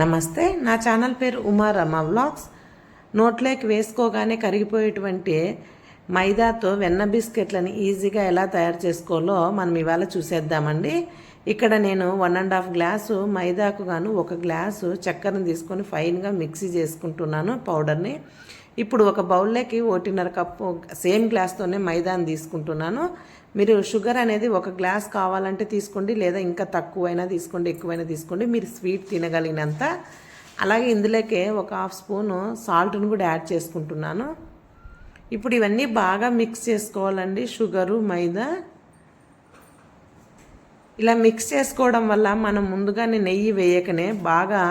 నమస్తే నా ఛానల్ పేరు ఉమా వ్లాగ్స్. నోట్లోకి వేసుకోగానే కరిగిపోయేటువంటి మైదాతో వెన్న బిస్కెట్లని ఈజీగా ఎలా తయారు చేసుకోవాలో మనం ఇవాళ చూసేద్దామండి. ఇక్కడ నేను వన్ అండ్ హాఫ్ గ్లాసు మైదాకు గాను ఒక గ్లాసు చక్కెరను తీసుకొని ఫైన్గా మిక్సీ చేసుకుంటున్నాను పౌడర్ని ఇప్పుడు ఒక బౌల్లోకి ఒకటిన్నర కప్పు సేమ్ గ్లాస్తోనే మైదాని తీసుకుంటున్నాను. మీరు షుగర్ అనేది ఒక గ్లాస్ కావాలంటే తీసుకోండి లేదా ఇంకా తక్కువైనా తీసుకోండి ఎక్కువైనా తీసుకోండి మీరు స్వీట్ తినగలిగినంత. అలాగే ఇందులోకే ఒక హాఫ్ స్పూను సాల్ట్ని కూడా యాడ్ చేసుకుంటున్నాను. ఇప్పుడు ఇవన్నీ బాగా మిక్స్ చేసుకోవాలండి షుగరు మైదా. ఇలా మిక్స్ చేసుకోవడం వల్ల మనం ముందుగానే నెయ్యి వేయకనే బాగా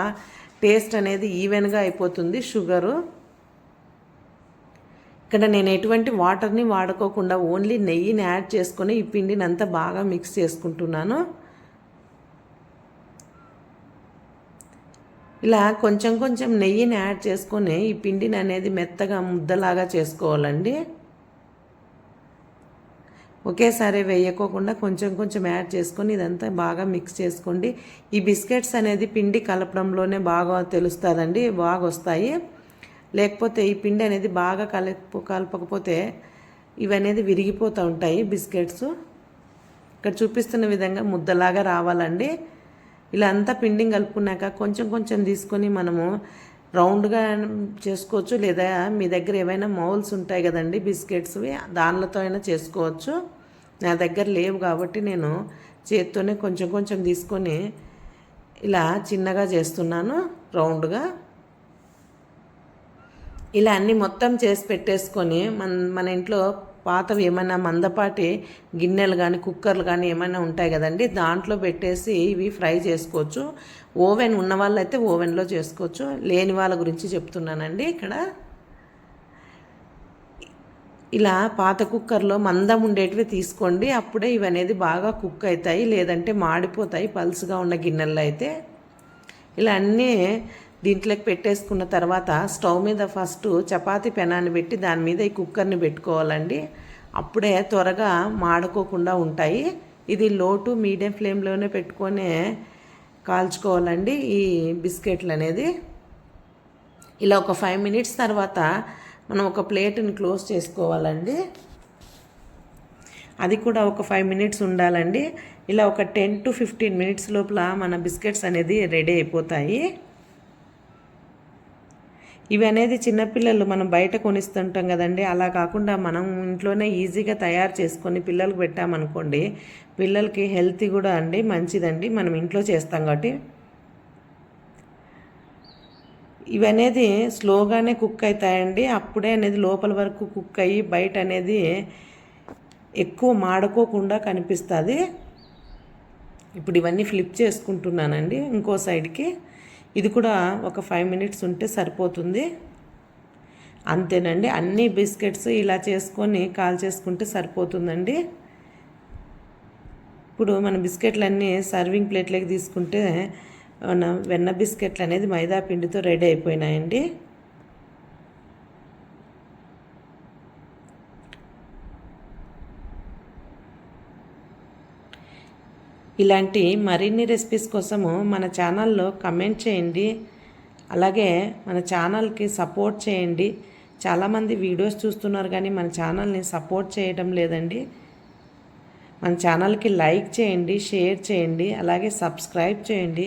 టేస్ట్ అనేది ఈవెన్గా అయిపోతుంది షుగరు ఇక్కడ నేను ఎటువంటి వాటర్ని వాడుకోకుండా ఓన్లీ నెయ్యిని యాడ్ చేసుకొని ఈ పిండిని అంతా బాగా మిక్స్ చేసుకుంటున్నాను. ఇలా కొంచెం కొంచెం నెయ్యిని యాడ్ చేసుకొని ఈ పిండిని అనేది మెత్తగా ముద్దలాగా చేసుకోవాలండి. ఒకేసారి వేయకోకుండా కొంచెం కొంచెం యాడ్ చేసుకొని ఇదంతా బాగా మిక్స్ చేసుకోండి. ఈ బిస్కెట్స్ అనేది పిండి కలపడంలోనే బాగా తెలుస్తుందండి బాగా వస్తాయి. లేకపోతే ఈ పిండి అనేది బాగా కలప కలపకపోతే ఇవనేది విరిగిపోతూ ఉంటాయి బిస్కెట్స్. ఇక్కడ చూపిస్తున్న విధంగా ముద్దలాగా రావాలండి. ఇలా అంతా పిండిని కలుపుకున్నాక కొంచెం కొంచెం తీసుకొని మనము రౌండ్గా చేసుకోవచ్చు. లేదా మీ దగ్గర ఏవైనా మౌల్స్ ఉంటాయి కదండి బిస్కెట్స్వి దానిలతో అయినా చేసుకోవచ్చు. నా దగ్గర లేవు కాబట్టి నేను చేత్తోనే కొంచెం కొంచెం తీసుకొని ఇలా చిన్నగా చేస్తున్నాను రౌండ్గా. ఇలా అన్నీ మొత్తం చేసి పెట్టేసుకొని మన మన ఇంట్లో పాతవి ఏమైనా మందపాటి గిన్నెలు కానీ కుక్కర్లు కానీ ఏమైనా ఉంటాయి కదండి దాంట్లో పెట్టేసి ఇవి ఫ్రై చేసుకోవచ్చు. ఓవెన్ ఉన్న వాళ్ళైతే ఓవెన్లో చేసుకోవచ్చు. లేని వాళ్ళ గురించి చెప్తున్నానండి ఇక్కడ. ఇలా పాత కుక్కర్లో మందం ఉండేటివి తీసుకోండి. అప్పుడే ఇవి అనేది బాగా కుక్ అవుతాయి. లేదంటే మాడిపోతాయి. పలుసుగా ఉన్న గిన్నెల్లో అయితే. ఇలా అన్నీ దీంట్లోకి పెట్టేసుకున్న తర్వాత స్టవ్ మీద ఫస్ట్ చపాతి పెనాన్ని పెట్టి దాని మీద ఈ కుక్కర్ని పెట్టుకోవాలండి. అప్పుడే త్వరగా మాడుకోకుండా ఉంటాయి. ఇది లో టు మీడియం ఫ్లేమ్లోనే పెట్టుకొని కాల్చుకోవాలండి ఈ బిస్కెట్లు అనేది ఇలా ఒక ఫైవ్ మినిట్స్ తర్వాత మనం ఒక ప్లేట్ని క్లోజ్ చేసుకోవాలండి. అది కూడా ఒక ఫైవ్ మినిట్స్ ఉండాలండి. ఇలా ఒక టెన్ టు ఫిఫ్టీన్ మినిట్స్ లోపల మన బిస్కెట్స్ అనేది రెడీ అయిపోతాయి. ఇవి అనేది చిన్నపిల్లలు మనం బయట కొనిస్తుంటాం కదండి. అలా కాకుండా మనం ఇంట్లోనే ఈజీగా తయారు చేసుకొని పిల్లలకు పెట్టామనుకోండి పిల్లలకి హెల్తీ కూడా అండి మంచిదండి. మనం ఇంట్లో చేస్తాం కాబట్టి. ఇవి అనేది స్లోగానే కుక్ అవుతాయండి అప్పుడే అనేది లోపల వరకు కుక్ అయ్యి బయట అనేది ఎక్కువ మాడుకోకుండా కనిపిస్తుంది. ఇప్పుడు ఇవన్నీ ఫ్లిప్ చేసుకుంటున్నానండి ఇంకో సైడ్కి. ఇది కూడా ఒక ఫైవ్ మినిట్స్ ఉంటే సరిపోతుంది. అంతేనండి. అన్ని బిస్కెట్స్ ఇలా చేసుకొని కాల్ చేసుకుంటే సరిపోతుందండి. ఇప్పుడు మన బిస్కెట్లు అన్నీ సర్వింగ్ ప్లేట్లోకి తీసుకుంటే మన వెన్న బిస్కెట్లు అనేది మైదా పిండితో రెడీ అయిపోయినాయండి. ఇలాంటి మరిన్ని రెసిపీస్ కోసము మన ఛానల్లో కమెంట్ చేయండి. అలాగే మన ఛానల్కి సపోర్ట్ చేయండి. చాలామంది వీడియోస్ చూస్తున్నారు కానీ మన ఛానల్ని సపోర్ట్ చేయడం లేదండి. మన ఛానల్కి లైక్ చేయండి షేర్ చేయండి అలాగే సబ్స్క్రైబ్ చేయండి.